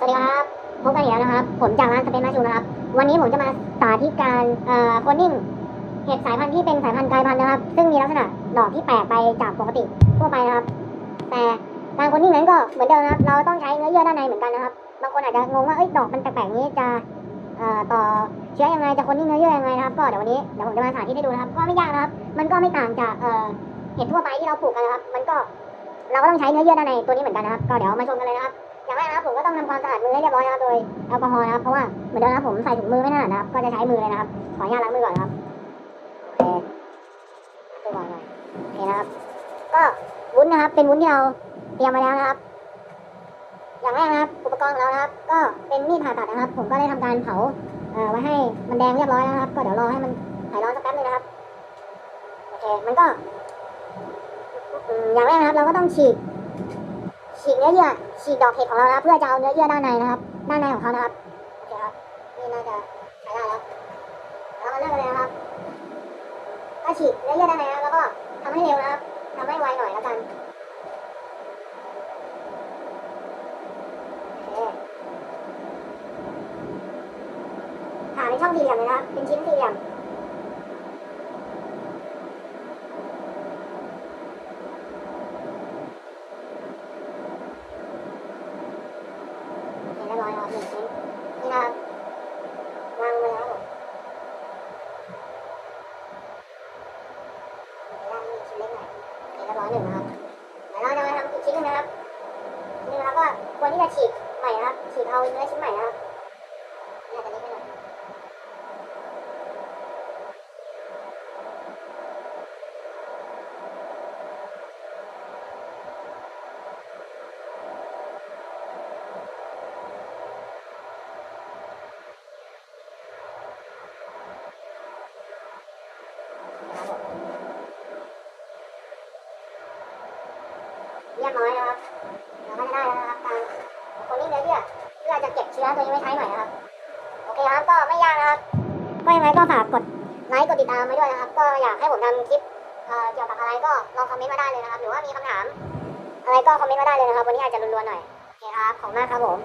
สวัสดีครับ พบกันอีกแล้วนะครับ ผมจากร้านสเปนมาชูนะครับ วันนี้ผมจะมาสาธิตการเอ่อโคนนิ่งเห็ดสายพันธุ์ที่เป็นสายพันธุ์กลายพันธุ์นะครับ ซึ่งมีลักษณะดอกที่แปลกไปจากปกติทั่วไปนะครับ แต่การโคนนิ่งนั้นก็เหมือนเดิมนะครับ เราต้องใช้เนื้อเยื่อด้านในเหมือนกันนะครับ บางคนอาจจะงงว่าเอ้ยดอกมันแปลกๆนี้จะเอ่อต่อเชื้อยังไง จะโคนนิ่งเนื้อเยื่อยังไงนะครับ ก็เดี๋ยววันนี้เดี๋ยวผมจะมาสาธิตให้ดูนะครับ ก็ไม่ยากนะครับ มันก็ไม่ต่างจากเอ่อเห็ดทั่วไปที่เราปลูกกันนะครับ มันก็เราก็ต้องใช้เนื้อเยื่อด้านในตัวนี้เหมือนกันนะครับ ก็เดี๋ยวมาชมกันเลยนะครับ นะครับผมก็ต้องทำความสะอาดมือให้เรียบร้อยนะครับโดยแอลกอฮอล์นะครับเพราะว่าเหมือนเดิมนะครับผมใส่ถุงมือไม่ถนัดนะครับก็จะใช้มือเลยนะครับขออนุญาตล้างมือก่อนนะครับโอเคล้างมือก่อนหน่อยโอเคนะครับ ก็วุ้นนะครับเป็นวุ้นที่เราเตรียมมาแล้วนะครับ อย่างแรกนะครับอุปกรณ์ของเรานะครับ ก็เป็นมีดผ่าตัดนะครับ ผมก็ได้ทำการเผาเอ่อไว้ให้มันแดงเรียบร้อยแล้วนะครับ ก็เดี๋ยวรอให้มันหายร้อนสักแป๊บนึงนะครับโอเคมันก็อืมอย่างแรกนะครับ เราก็ต้องฉีก ฉีกเนื้อเยื่อฉีกดอกเห็ดของเรานะเพื่อจะเอาเนื้อเยื่อด้านในนะครับด้านในของเขานะครับโอเคครับนี่น่าจะใช้ได้แล้วเรามาเริ่มกันเลยนะครับก็ฉีกเนื้อเยื่อด้านในนะแล้วก็ทำให้เร็วนะครับทำให้ไวหน่อยแล้วกันโอเคผ่าเป็นช่องสี่เหลี่ยมเลยนะครับเป็นชิ้นสี่เหลี่ยมโอยออยแล้วครับหนึ่งชิ้นนี่นะครับวางไปแล้วครับผมเดี๋ยวเรามีชิ้นเล็กหน่อยเรียบร้อยหนึ่งนะครับเดี๋ยวเราจะมาทำอีกชิ้นนึงนะครับชิ้นนึงแล้วก็ควรที่จะฉีกใหม่นะครับฉีกเอาเนื้อชิ้นใหม่นะครับน่าจะเล็กไปหน่อยนะ ครับผมเรียบร้อยแล้วครับเราก็จะได้แล้วนะครับการคนนี้เนื้อเยื่อเพื่อจะเก็บเชื้อตัวนี้ไว้ใช้หน่อยนะครับโอเคครับก็ไม่ยากนะครับ ก็ยังไงก็ฝากกดไลค์กดติดตามไว้ด้วยนะครับ ก็อยากให้ผมทำคลิปเอ่อเกี่ยวกับอะไรก็ลองคอมเมนต์มาได้เลยนะครับ หรือว่ามีคำถาม อะไรก็คอมเมนต์มาได้เลยนะครับ วันนี้อาจจะรุนๆหน่อยโอเคครับขอบคุณมากครับผม